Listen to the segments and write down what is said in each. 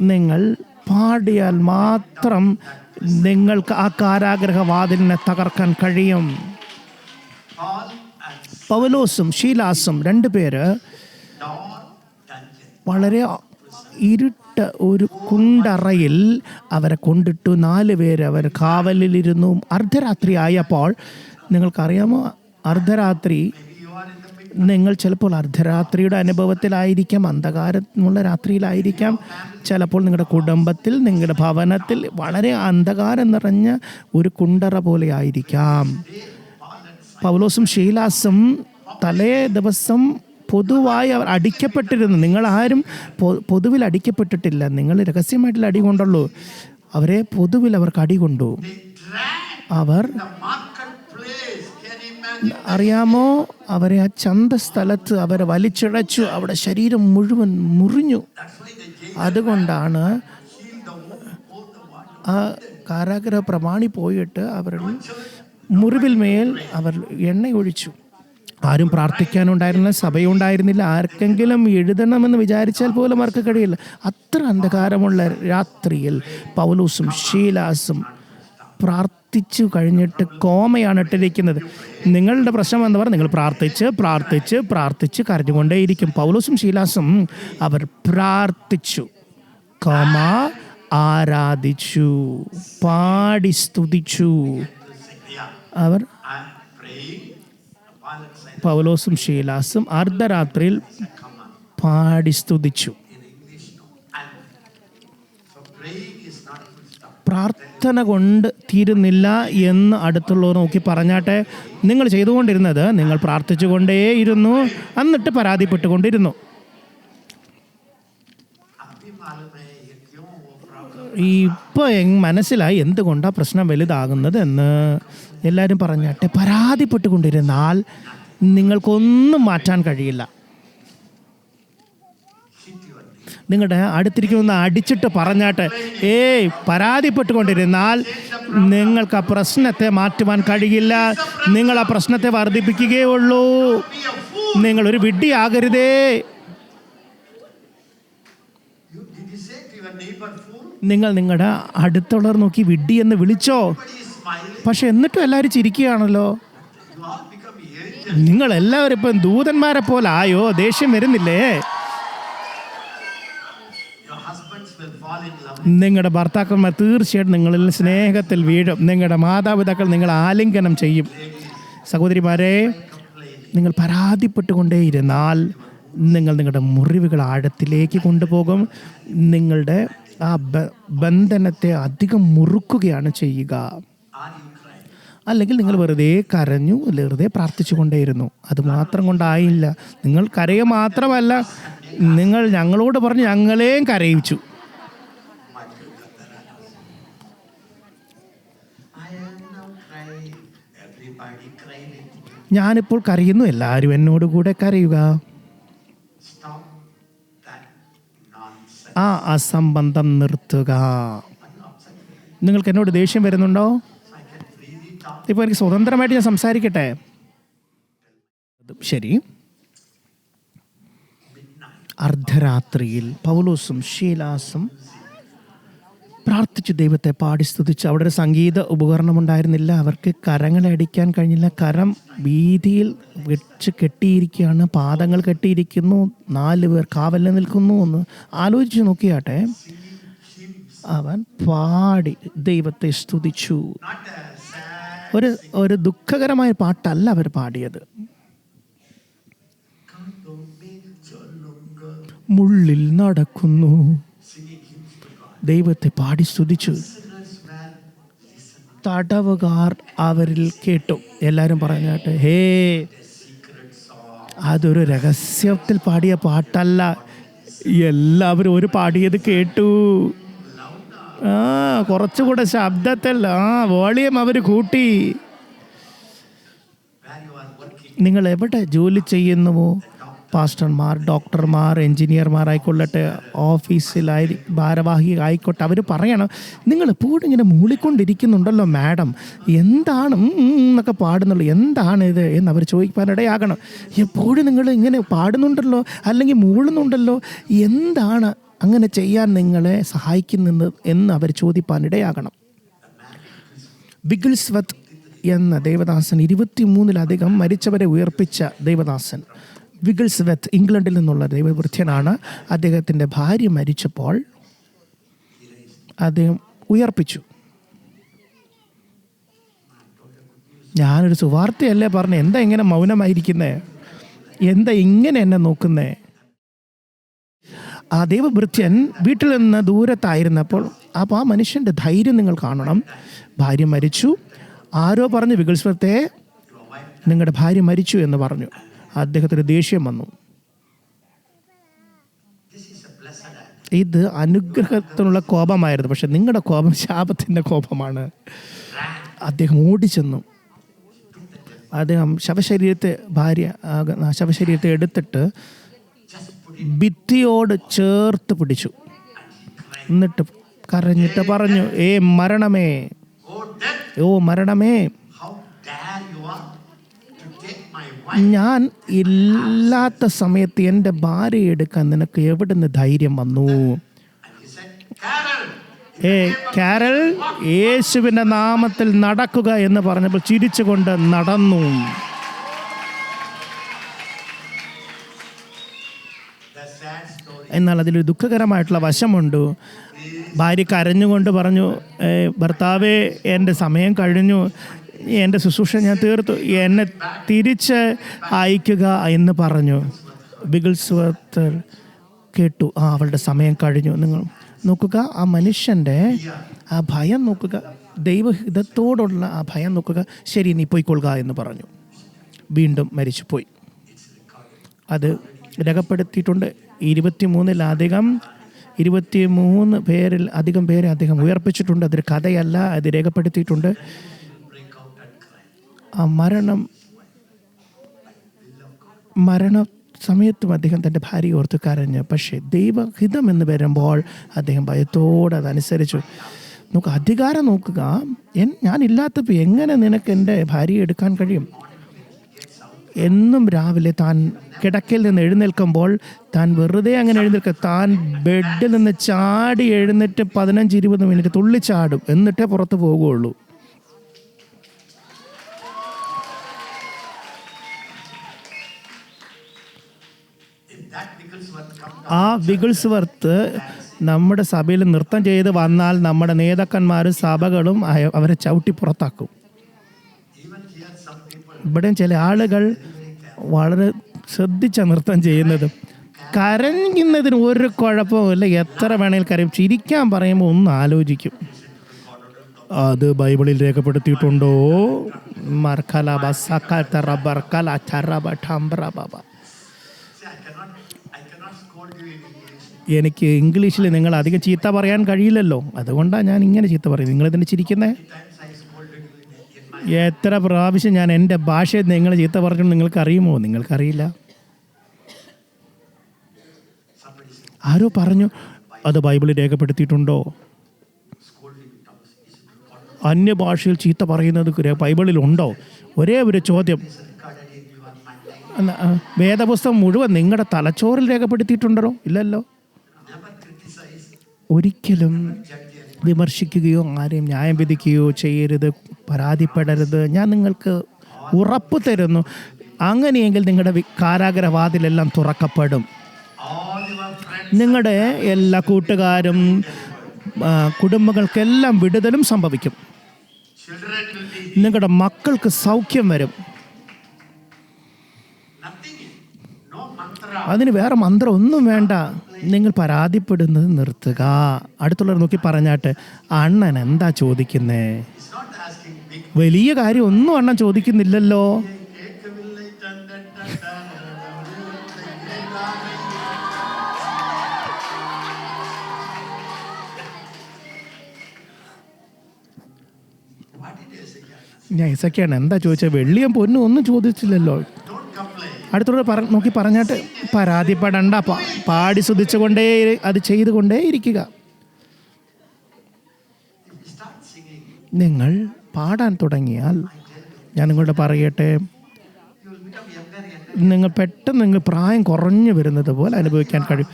നിങ്ങൾ പാടിയാൽ മാത്രം നിങ്ങൾക്ക് ആ കാരാഗ്രഹവാതിലിനെ തകർക്കാൻ കഴിയും. പവലോസും ഷീലാസും രണ്ടുപേര് പേര് വളരെ ഇരുട്ട ഒരു കുണ്ടറയിൽ അവരെ കൊണ്ടിട്ടു. നാല് പേര് അവർ കാവലിലിരുന്നു. അർദ്ധരാത്രി ആയപ്പോൾ നിങ്ങൾക്കറിയാമോ? അർദ്ധരാത്രി നിങ്ങൾ ചിലപ്പോൾ അർദ്ധരാത്രിയുടെ അനുഭവത്തിലായിരിക്കാം അന്ധകാരമുള്ള രാത്രിയിലായിരിക്കാം. ചിലപ്പോൾ നിങ്ങളുടെ കുടുംബത്തിൽ നിങ്ങളുടെ ഭവനത്തിൽ വളരെ അന്ധകാരം നിറഞ്ഞ ഒരു കുണ്ടറ പോലെ ആയിരിക്കാം. പൗലോസും ഷീലാസും തലേ ദിവസം പൊതുവായി അവർ അടിക്കപ്പെട്ടിരുന്നു. നിങ്ങളാരും പൊതുവിൽ അടിക്കപ്പെട്ടിട്ടില്ല. നിങ്ങൾ രഹസ്യമായിട്ടുള്ള അടി കൊണ്ടുള്ളൂ. അവരെ പൊതുവിൽ അവർക്ക് അടി കൊണ്ടു. അവർ അറിയാമോ? അവരെ ആ ചന്ത സ്ഥലത്ത് അവരെ വലിച്ചിഴച്ചു. അവിടെ ശരീരം മുഴുവൻ മുറിഞ്ഞു. അതുകൊണ്ടാണ്. ആ കാരാഗ്രഹ പ്രമാണി പോയിട്ട് അവരുടെ മുറിവിൽ മേൽ അവർ എണ്ണ ഒഴിച്ചു ആരും പ്രാർത്ഥിക്കാനുണ്ടായിരുന്നില്ല സഭയുണ്ടായിരുന്നില്ല. ആർക്കെങ്കിലും എഴുതണമെന്ന് വിചാരിച്ചാൽ പോലും അവർക്ക് കഴിയില്ല. അത്ര അന്ധകാരമുള്ള രാത്രിയിൽ പൗലൂസും ഷീലാസും പ്രാർത്ഥിച്ചു കഴിഞ്ഞിട്ട് കോമയാണ് ഇട്ടിരിക്കുന്നത്. നിങ്ങളുടെ പ്രശ്നം എന്ന് പറഞ്ഞാൽ നിങ്ങൾ പ്രാർത്ഥിച്ച് പ്രാർത്ഥിച്ച് പ്രാർത്ഥിച്ച് കരഞ്ഞുകൊണ്ടേയിരിക്കും. പൗലോസും ശീലാസും അവർ പ്രാർത്ഥിച്ചു. കോമ ആരാധിച്ചു പാടി സ്തുതിച്ചു. അവർ പൗലോസും ശീലാസും അർദ്ധരാത്രിയിൽ പാടി സ്തുതിച്ചു. പ്രാർത്ഥന കൊണ്ട് തീരുന്നില്ല എന്ന് അടുത്തുള്ളവർ നോക്കി പറഞ്ഞാട്ടെ. നിങ്ങൾ ചെയ്തുകൊണ്ടിരുന്നത് നിങ്ങൾ പ്രാർത്ഥിച്ചുകൊണ്ടേയിരുന്നു. എന്നിട്ട് പരാതിപ്പെട്ടുകൊണ്ടിരുന്നു. ഇപ്പോൾ മനസ്സിലായി എന്തുകൊണ്ടാണ് പ്രശ്നം വലുതാകുന്നത് എന്ന്. എല്ലാവരും പറഞ്ഞാട്ടെ പരാതിപ്പെട്ടുകൊണ്ടിരുന്നാൽ നിങ്ങൾക്കൊന്നും മാറ്റാൻ കഴിയില്ല. നിങ്ങളുടെ അടുത്തിരിക്കുന്ന അടിച്ചിട്ട് പറഞ്ഞാട്ട്. ഏയ് പരാതിപ്പെട്ടുകൊണ്ടിരുന്നാൽ നിങ്ങൾക്ക് ആ പ്രശ്നത്തെ മാറ്റുവാൻ കഴിയില്ല. നിങ്ങൾ ആ പ്രശ്നത്തെ വർദ്ധിപ്പിക്കുകയുള്ളൂ. നിങ്ങളൊരു വിഡ്ഢിയാകരുതേ? നിങ്ങൾ നിങ്ങളുടെ അടുത്തുള്ളവർ നോക്കി വിഡ്ഢി എന്ന് വിളിച്ചോ? പക്ഷെ എന്നിട്ടും എല്ലാവരും ചിരിക്കുകയാണല്ലോ. എല്ലാവരും ഇപ്പം ദൂതന്മാരെ പോലെ ആയോ? ദേഷ്യം വരുന്നില്ലേ? നിങ്ങളുടെ ഭർത്താക്കന്മാർ തീർച്ചയായിട്ടും നിങ്ങളിൽ സ്നേഹത്തിൽ വീഴും. നിങ്ങളുടെ മാതാപിതാക്കൾ നിങ്ങൾ ആലിംഗനം ചെയ്യും. സഹോദരിമാരെ നിങ്ങൾ പരാതിപ്പെട്ടുകൊണ്ടേയിരുന്നാൽ നിങ്ങൾ നിങ്ങളുടെ മുറിവുകൾ ആഴത്തിലേക്ക് കൊണ്ടുപോകും. നിങ്ങളുടെ ആ ബന്ധനത്തെ അധികം മുറുക്കുകയാണ് ചെയ്യുക? അല്ലെങ്കിൽ നിങ്ങൾ വെറുതെ കരഞ്ഞു വെറുതെ പ്രാർത്ഥിച്ചു കൊണ്ടേയിരുന്നു. അത് മാത്രം കൊണ്ടായില്ല. നിങ്ങൾ കരയുക മാത്രമല്ല നിങ്ങൾ ഞങ്ങളോട് പറഞ്ഞ് ഞങ്ങളെയും കരയിച്ചു. ഞാനിപ്പോൾ കരയുന്നു. എല്ലാവരും എന്നോട് കൂടെ കരയുക. ആ അസംബന്ധം നിർത്തുക. നിങ്ങൾക്ക് എന്നോട് ദേഷ്യം വരുന്നുണ്ടോ. ഇപ്പോൾ എനിക്ക് സ്വതന്ത്രമായിട്ട് ഞാൻ സംസാരിക്കട്ടെ? ശരി. അർദ്ധരാത്രിയിൽ പൗലോസും ഷീലാസും പ്രാർത്ഥിച്ചു ദൈവത്തെ പാടി സ്തുതിച്ചു. അവിടെ ഒരു സംഗീത ഉപകരണം ഉണ്ടായിരുന്നില്ല അവർക്ക് കരങ്ങളെ അടിക്കാൻ കഴിഞ്ഞില്ല. കരം വീതിയിൽ വെച്ച് കെട്ടിയിരിക്കുകയാണ്. പാദങ്ങൾ കെട്ടിയിരിക്കുന്നു. നാല് പേർ കാവലിൽ നിൽക്കുന്നു. എന്ന് ആലോചിച്ച് നോക്കിയാട്ടെ. അവൻ പാടി ദൈവത്തെ സ്തുതിച്ചു. ഒരു ഒരു ദുഃഖകരമായ പാട്ടല്ല അവർ പാടിയത്. മുള്ളിൽ നടക്കുന്നു. ദൈവത്തെ പാടി സ്തുതിച്ചു തടവുകാർ അവരിൽ കേട്ടു എല്ലാവരും പറഞ്ഞാട്ടെ ഹേ. അതൊരു രഹസ്യത്തിൽ പാടിയ പാട്ടല്ല എല്ലാവരും ഒരു പാടിയത് കേട്ടു ആ കുറച്ചുകൂടെ ശബ്ദത്തിൽ ആ വോളിയം അവർ കൂട്ടി. നിങ്ങൾ എവിടെ ജോലി ചെയ്യുന്നുവോ പാസ്റ്റർമാർ ഡോക്ടർമാർ എഞ്ചിനീയർമാർ ആയിക്കൊള്ളട്ടെ ഓഫീസിലായി ഭാരവാഹി ആയിക്കോട്ടെ അവർ പറയണം നിങ്ങൾ എപ്പോഴും ഇങ്ങനെ മൂളിക്കൊണ്ടിരിക്കുന്നുണ്ടല്ലോ മാഡം. എന്താണ് എന്നൊക്കെ പാടുന്നുള്ളൂ. എന്താണ് ഇത്? എന്ന് അവർ ചോദിക്കാനിടയാകണം. എപ്പോഴും നിങ്ങൾ ഇങ്ങനെ പാടുന്നുണ്ടല്ലോ അല്ലെങ്കിൽ മൂളുന്നുണ്ടല്ലോ എന്താണ് അങ്ങനെ ചെയ്യാൻ നിങ്ങളെ സഹായിക്കുന്നത്? എന്ന് അവർ ചോദിപ്പാനിടയാകണം. ബിഗിൾസ്വത്ത് എന്ന ദേവദാസൻ ഇരുപത്തിമൂന്നിലധികം മരിച്ചവരെ ഉയർപ്പിച്ച ദേവദാസൻ. വിഗിൾസ്വത്ത് ഇംഗ്ലണ്ടിൽ നിന്നുള്ള ദൈവവൃത്യനാണ് അദ്ദേഹത്തിന്റെ ഭാര്യ മരിച്ചപ്പോൾ അദ്ദേഹം ഉയർപ്പിച്ചു. ഞാനൊരു സുവാർത്തയല്ലേ പറഞ്ഞു? എന്താ ഇങ്ങനെ മൗനമായിരിക്കുന്നേ? എന്താ ഇങ്ങനെ എന്നെ നോക്കുന്നേ? ആ ദൈവഭൃത്യൻ വീട്ടിൽ നിന്ന് ദൂരത്തായിരുന്നപ്പോൾ അപ്പോൾ ആ മനുഷ്യന്റെ ധൈര്യം നിങ്ങൾ കാണണം. ഭാര്യ മരിച്ചു. ആരോ പറഞ്ഞു വികൽസ്വത്തെ നിങ്ങളുടെ ഭാര്യ മരിച്ചു എന്ന് പറഞ്ഞു. അദ്ദേഹത്തിന് ദേഷ്യം വന്നു. ഇത് അനുഗ്രഹത്തിനുള്ള കോപമായിരുന്നു. പക്ഷെ നിങ്ങളുടെ കോപം ശാപത്തിന്റെ കോപമാണ്. അദ്ദേഹം ഓടിച്ചെന്നു. അദ്ദേഹം ശവശരീരത്തെ ഭാര്യ ശവശരീരത്തെ എടുത്തിട്ട് ഭിത്തിയോട് ചേർത്ത് പിടിച്ചു. എന്നിട്ട് കരഞ്ഞിട്ട് പറഞ്ഞു ഏ മരണമേ. Oh, ഓ മരണമേ. ഞാൻ ഇല്ലാത്ത സമയത്ത് എന്റെ ഭാര്യ എടുക്കാൻ നിനക്ക് എവിടെ നിന്ന് ധൈര്യം വന്നു? ഏ കാരൽ യേശുവിന്റെ നാമത്തിൽ നടക്കുക എന്ന് പറഞ്ഞപ്പോൾ ചിരിച്ചുകൊണ്ട് നടന്നു. എന്നാൽ അതിലൊരു ദുഃഖകരമായിട്ടുള്ള വശമുണ്ട്. ഭാര്യ കരഞ്ഞുകൊണ്ട് പറഞ്ഞു ഭർത്താവേ എന്റെ സമയം കഴിഞ്ഞു. എന്റെ ശുശ്രൂഷ ഞാൻ തീർത്തു. എന്നെ തിരിച്ച് അയക്കുക എന്ന് പറഞ്ഞു. ബിഗിൾസ്വർത്തർ കേട്ടു. ആ അവളുടെ സമയം കഴിഞ്ഞു. നിങ്ങൾ നോക്കുക ആ മനുഷ്യന്റെ ആ ഭയം നോക്കുക ദൈവഹിതത്തോടുള്ള ആ ഭയം നോക്കുക. ശരി നീ പോയിക്കൊള്ളുക എന്ന് പറഞ്ഞു. വീണ്ടും മരിച്ചു പോയി അത് രേഖപ്പെടുത്തിയിട്ടുണ്ട്. ഇരുപത്തി മൂന്നിലധികം ഇരുപത്തി മൂന്ന് പേരിൽ അധികം പേരെ അദ്ദേഹം ഉയർപ്പിച്ചിട്ടുണ്ട്. അതൊരു കഥയല്ല അത് രേഖപ്പെടുത്തിയിട്ടുണ്ട്. ആ മരണം മരണ സമയത്തും അദ്ദേഹം തന്റെ ഭാര്യ ഓർത്ത് കരഞ്ഞ്. പക്ഷേ ദൈവഹിതം എന്ന് വരുമ്പോൾ അദ്ദേഹം ഭയത്തോടെ അതനുസരിച്ചു. നോക്ക് അധികാരം നോക്കുക. എൻ ഞാനില്ലാത്തപ്പോൾ എങ്ങനെ നിനക്ക് എന്റെ ഭാര്യയെ എടുക്കാൻ കഴിയും? എന്നും രാവിലെ താൻ കിടക്കയിൽ നിന്ന് എഴുന്നേൽക്കുമ്പോൾ താൻ വെറുതെ അങ്ങനെ എഴുന്നേൽക്കുക. താൻ ബെഡിൽ നിന്ന് ചാടി എഴുന്നേറ്റ് പതിനഞ്ച് ഇരുപത് മിനിറ്റ് തുള്ളിച്ചാടും. എന്നിട്ടേ പുറത്ത് പോകുകയുള്ളൂ. Wigglesworth വിഗിൾസ് വർത്ത് ആ നമ്മുടെ സഭയിൽ നൃത്തം ചെയ്ത് വന്നാൽ നമ്മുടെ നേതാക്കന്മാരും സഭകളും അവരെ ചവിട്ടി പുറത്താക്കും. ഇവിടെ ചില ആളുകൾ വളരെ ശ്രദ്ധിച്ച നൃത്തം ചെയ്യുന്നത്. കരഞ്ഞുന്നതിന് ഒരു കുഴപ്പമില്ല എത്ര വേണേൽ കരയും. ചിരിക്കാൻ പറയുമ്പോൾ ഒന്ന് ആലോചിക്കും. അത് ബൈബിളിൽ രേഖപ്പെടുത്തിയിട്ടുണ്ടോ? മർക്കല ബസ് റബ്ബർക്കല ചറബ ഠംബ്ര ബബ. എനിക്ക് ഇംഗ്ലീഷിൽ നിങ്ങൾ അധികം ചീത്ത പറയാൻ കഴിയില്ലല്ലോ. അതുകൊണ്ടാണ് ഞാൻ ഇങ്ങനെ ചീത്ത പറയുന്നത്. നിങ്ങൾ ഇതിന് ചിരിക്കുന്നേ? Times I scolded you in, in my, എത്ര പ്രാവശ്യം ഞാൻ എന്റെ ഭാഷയിൽ നിങ്ങൾ ചീത്ത പറഞ്ഞു നിങ്ങൾക്കറിയുമോ നിങ്ങൾക്കറിയില്ല. ആരോ പറഞ്ഞു അത് ബൈബിളിൽ രേഖപ്പെടുത്തിയിട്ടുണ്ടോ? അന്യഭാഷയിൽ ചീത്ത പറയുന്നത് ബൈബിളിൽ ഉണ്ടോ ഒരേ ഒരു ചോദ്യം. വേദപുസ്തകം മുഴുവൻ നിങ്ങളുടെ തലച്ചോറിൽ രേഖപ്പെടുത്തിയിട്ടുണ്ടോ ഇല്ലല്ലോ. ഒരിക്കലും. വിമർശിക്കുകയോ ആരെയും ന്യായം വിധിക്കുകയോ ചെയ്യരുത് പരാതിപ്പെടരുത് ഞാൻ നിങ്ങൾക്ക് ഉറപ്പ് തരുന്നു അങ്ങനെയെങ്കിൽ നിങ്ങളുടെ കാരാഗ്രഹവാതിലെല്ലാം തുറക്കപ്പെടും നിങ്ങളുടെ എല്ലാ കൂട്ടുകാരും കുടുംബങ്ങൾക്കെല്ലാം വിടുതലും സംഭവിക്കും നിങ്ങളുടെ മക്കൾക്ക് സൗഖ്യം വരും. അതിന് വേറെ മന്ത്രം ഒന്നും വേണ്ട നിങ്ങൾ പരാതിപ്പെടുന്നത് നിർത്തുക അടുത്തുള്ളവർ നോക്കി പറഞ്ഞാട്ട് അണ്ണൻ എന്താ ചോദിക്കുന്നേ വലിയ കാര്യം ഒന്നും അണ്ണൻ ചോദിക്കുന്നില്ലല്ലോ? ഞാൻ ഇസക്കാണ് എന്താ ചോദിച്ചത് വെള്ളിയും പൊന്നും ഒന്നും ചോദിച്ചില്ലല്ലോ. അടുത്തുള്ള പറ നോക്കി പറഞ്ഞിട്ട് പരാതിപ്പെടണ്ട. പാ- പാടി സ്തുതിച്ചുകൊണ്ടേ അത് ചെയ്തുകൊണ്ടേ ഇരിക്കുക. നിങ്ങൾ പാടാൻ തുടങ്ങിയാൽ ഞാൻ നിങ്ങളോട് പറയട്ടെ. നിങ്ങൾ പെട്ടെന്ന് നിങ്ങൾ പ്രായം കുറഞ്ഞു വരുന്നത് പോലെ അനുഭവിക്കാൻ കഴിയും.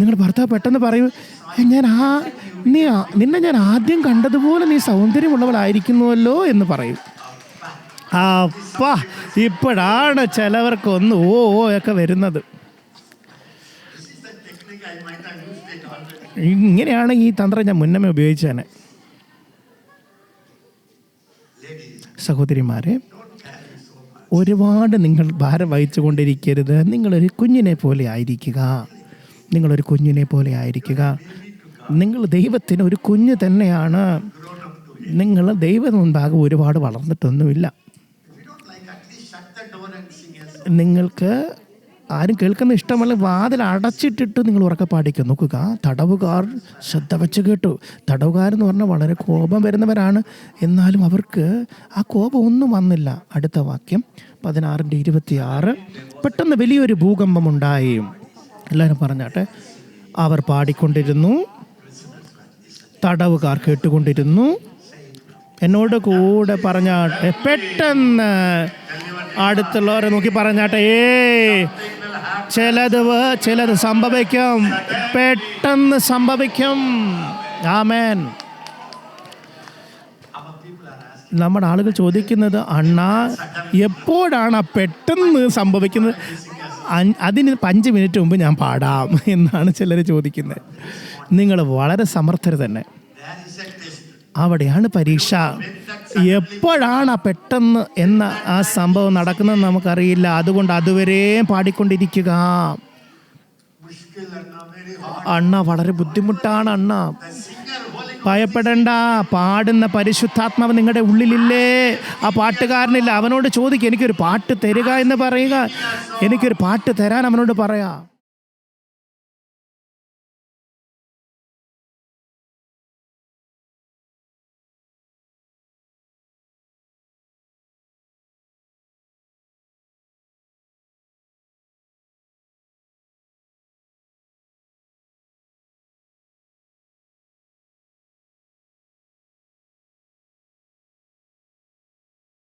നിങ്ങളുടെ ഭർത്താവ് പെട്ടെന്ന് പറയും ഞാൻ ആ നീ നിന്നെ ഞാൻ ആദ്യം കണ്ടതുപോലെ നീ സൗന്ദര്യമുള്ളവളായിരിക്കുന്നുവല്ലോ എന്ന് പറയും. അപ്പാ ഇപ്പോഴാണ് ചിലവർക്ക് ഒന്ന് ഓ ഓ ഒക്കെ വരുന്നത്. ഇങ്ങനെയാണ് ഈ തന്ത്രം ഞാൻ മുന്നമേ Ladies, സഹോദരിമാരെ. ഒരുപാട് നിങ്ങൾ ഭാരം വഹിച്ചു കൊണ്ടിരിക്കരുത്. നിങ്ങളൊരു കുഞ്ഞിനെ പോലെ ആയിരിക്കുക. നിങ്ങളൊരു കുഞ്ഞിനെ പോലെ ആയിരിക്കുക. നിങ്ങൾ ദൈവത്തിന് ഒരു കുഞ്ഞ് തന്നെയാണ്. നിങ്ങൾ ദൈവം മുൻപാകെ ഒരുപാട് വളർന്നിട്ടൊന്നുമില്ല. നിങ്ങൾക്ക് ആരും കേൾക്കുന്ന ഇഷ്ടമല്ല. വാതിൽ അടച്ചിട്ടിട്ട് നിങ്ങൾ ഉറക്കെ പാടിക്കും? നോക്കുക. തടവുകാർ ശ്രദ്ധ വെച്ച് കേട്ടു. തടവുകാരെന്ന് പറഞ്ഞാൽ വളരെ കോപം വരുന്നവരാണ്. എന്നാലും അവർക്ക് ആ കോപം ഒന്നും വന്നില്ല. അടുത്ത വാക്യം പതിനാറിന്റെ ഇരുപത്തിയാറ്. പെട്ടെന്ന് വലിയൊരു ഭൂകമ്പം ഉണ്ടായി. എല്ലാവരും പറഞ്ഞാട്ടെ. അവർ പാടിക്കൊണ്ടിരുന്നു. തടവുകാർ കേട്ടുകൊണ്ടിരുന്നു. എന്നോട് കൂടെ പറഞ്ഞാട്ടെ. പെട്ടെന്ന് അടുത്തുള്ളവരെ നോക്കി പറഞ്ഞാട്ടെ ഏ ചിലത് ചിലത് സംഭവിക്കും. പെട്ടെന്ന് സംഭവിക്കും. ആമേൻ. നമ്മുടെ ആളുകൾ ചോദിക്കുന്നത് അണ്ണാ എപ്പോഴാണ് പെട്ടെന്ന് സംഭവിക്കുന്നത്? അതിന് അഞ്ച് മിനിറ്റ് മുമ്പ് ഞാൻ പാടാം എന്നാണ് ചിലർ ചോദിക്കുന്നത്. നിങ്ങൾ വളരെ സമർത്ഥർ തന്നെ. അവിടെയാണ് പരീക്ഷ. എപ്പോഴാണ് പെട്ടെന്ന് എന്ന ആ സംഭവം നടക്കുന്നത് നമുക്കറിയില്ല. അതുകൊണ്ട് അതുവരെയും പാടിക്കൊണ്ടിരിക്കുക. അണ്ണ വളരെ ബുദ്ധിമുട്ടാണ് അണ്ണ. ഭയപ്പെടണ്ട. പാടുന്ന പരിശുദ്ധാത്മാവ് നിങ്ങളുടെ ഉള്ളിലില്ലേ? ആ പാട്ടുകാരനില്ല. അവനോട് ചോദിക്കുക എനിക്കൊരു പാട്ട് തരിക എന്ന് പറയുക. എനിക്കൊരു പാട്ട് തരാൻ അവനോട് പറയാം.